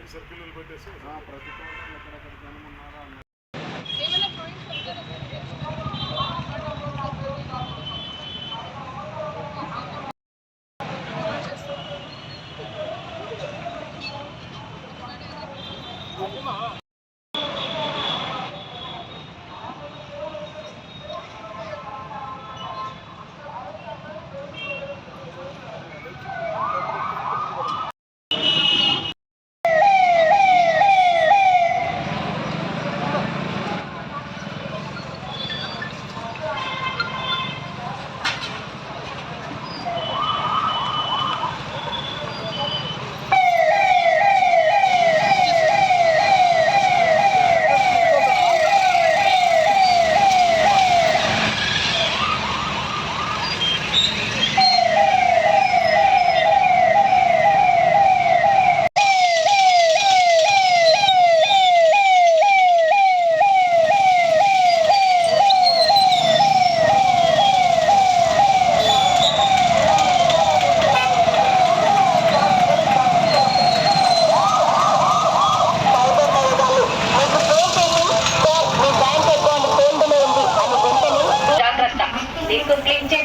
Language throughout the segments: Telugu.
అన్ని సర్కిల్ పెట్టేసి ప్రతి చోట ఎక్కడెక్కడ జనం ఉన్నారో అన్న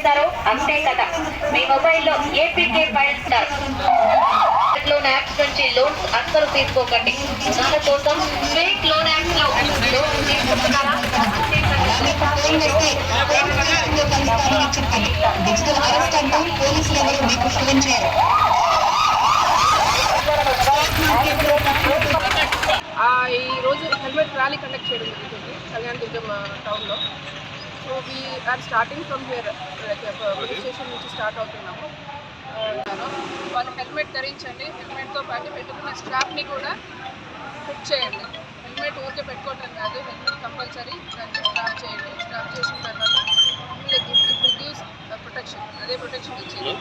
క్లిక్ అంతే కదా. మీ మొబైల్లో APK file star loan apps నుంచి లోన్స్ అస్సలు తీసుకోకండి. రుణాల కోసం ఫేక్ లోన్ యాప్స్లో లోన్ తీసుకుంటున్నారా? డిజిటల్ అరెస్ట్ అంటూ పోలీసులు ఎవరు మీకు ఫోన్ చేయరు ఈ రోజు హెల్మెట్ ర్యాలీ కండక్ట్ చేయడం జరుగుతుంది కళ్యాణ్ దుర్గమ్మ టౌన్లో so we are starting from here like police station నుంచి స్టార్ట్ అవుతున్నాము. ఆ, వాళ్ళు హెల్మెట్ ధరించండి. హెల్మెట్తో పాటు పెట్టుకున్న స్ట్రాప్ని కూడా ఫిట్ చేయండి. హెల్మెట్ ఊరికే పెట్టుకోవటం కాదు. Helmet compulsory. దానికి స్ట్రాప్ చేయండి. స్ట్రాప్ చేసిన తర్వాత లైక్ గివ్స్ ప్రొటెక్షన్ అదే ప్రొటెక్షన్ ఇచ్చింది.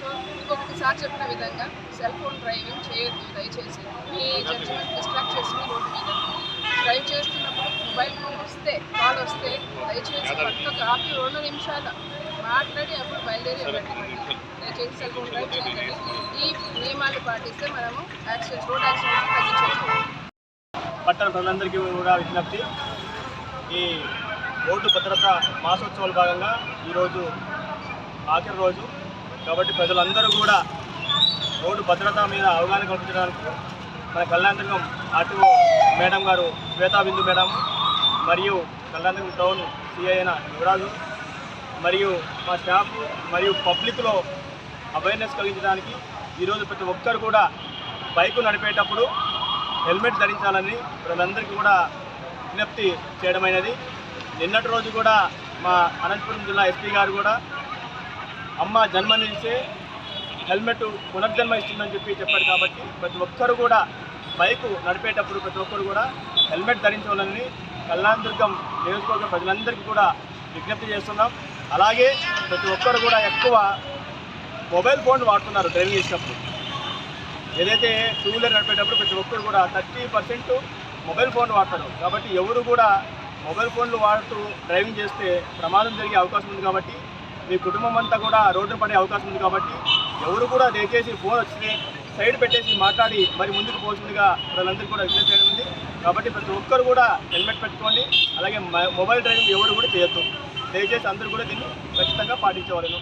సో ఇంకొకటి సార్ చెప్పిన విధంగా సెల్ ఫోన్ డ్రైవింగ్ చేయొద్దు. దయచేసి మీ జడ్జిమెంట్ డిస్ట్రాక్ట్ చేసుకుని రోడ్డు మీద. డ్రైవ్ చేస్తున్నప్పుడు మొబైల్ ఫోన్ వస్తే కాల్ వస్తే దయచేసి పక్కకు ఆపి రెండు నిమిషాలు మాట్లాడి అప్పుడు బయలుదేరి వెళ్ళండి. దయచేసి సెల్ ఫోన్ డ్రైవ్ చేయకండి ఈ నియమాలు పాటిస్తే మనము యాక్సిడెంట్స్ రోడ్ యాక్సిడెంట్స్ తగ్గించవచ్చు. పట్టణ ప్రజలందరికీ కూడా విజ్ఞప్తి. ఈ రోడ్డు భద్రత మాసోత్సవాల భాగంగా ఈరోజు ఆఖరి రోజు. కాబట్టి ప్రజలందరూ కూడా రోడ్డు భద్రత మీద అవగాహన కల్పించడానికి మన కళ్యాణదుర్గం ఆర్టీఓ మేడం గారు శ్వేతాబిందు మేడం మరియు కళ్యాణదుర్గం టౌన్ సిఐ అయిన యువరాజు మరియు మా స్టాఫ్ మరియు పబ్లిక్లో అవేర్నెస్ కలిగించడానికి ఈరోజు ప్రతి ఒక్కరు కూడా బైకు నడిపేటప్పుడు హెల్మెట్ ధరించాలని ప్రజలందరికీ కూడా విజ్ఞప్తి చేయడమైనది. నిన్నటి రోజు కూడా మా అనంతపురం జిల్లా ఎస్పీ గారు కూడా అమ్మ జన్మనిచ్చే హెల్మెట్ పునర్జన్మ ఇస్తుందని చెప్పి చెప్పారు కాబట్టి ప్రతి ఒక్కరు కూడా బైకు నడిపేటప్పుడు ప్రతి ఒక్కరు కూడా హెల్మెట్ ధరించాలని కళ్యాణదుర్గం నియోజకవర్గ ప్రజలందరికీ కూడా విజ్ఞప్తి చేస్తున్నాం. అలాగే ప్రతి ఒక్కరు కూడా ఎక్కువ మొబైల్ ఫోన్ వాడుతున్నారు డ్రైవింగ్ చేసినప్పుడు ఏదైతే టూ వీలర్ నడిపేటప్పుడు ప్రతి ఒక్కరు కూడా థర్టీ పర్సెంట్ మొబైల్ ఫోన్ వాడతారు. కాబట్టి ఎవరు కూడా మొబైల్ ఫోన్లు వాడుతూ డ్రైవింగ్ చేస్తే ప్రమాదం జరిగే అవకాశం ఉంది కాబట్టి మీ కుటుంబం అంతా కూడా రోడ్డు పడే అవకాశం ఉంది కాబట్టి ఎవరు కూడా దయచేసి ఫోన్ వచ్చింది సైడ్ పెట్టేసి మాట్లాడి మరి ముందుకు పోతుందిగా ప్రజలందరికీ కూడా విజ్ఞప్తి చేయడం ఉంది. కాబట్టి ప్రతి ఒక్కరు కూడా హెల్మెట్ పెట్టుకోండి అలాగే మొబైల్ డ్రైవింగ్ ఎవరు కూడా చేయొద్దు. దయచేసి అందరూ కూడా దీన్ని ఖచ్చితంగా పాటించేవాళ్ళను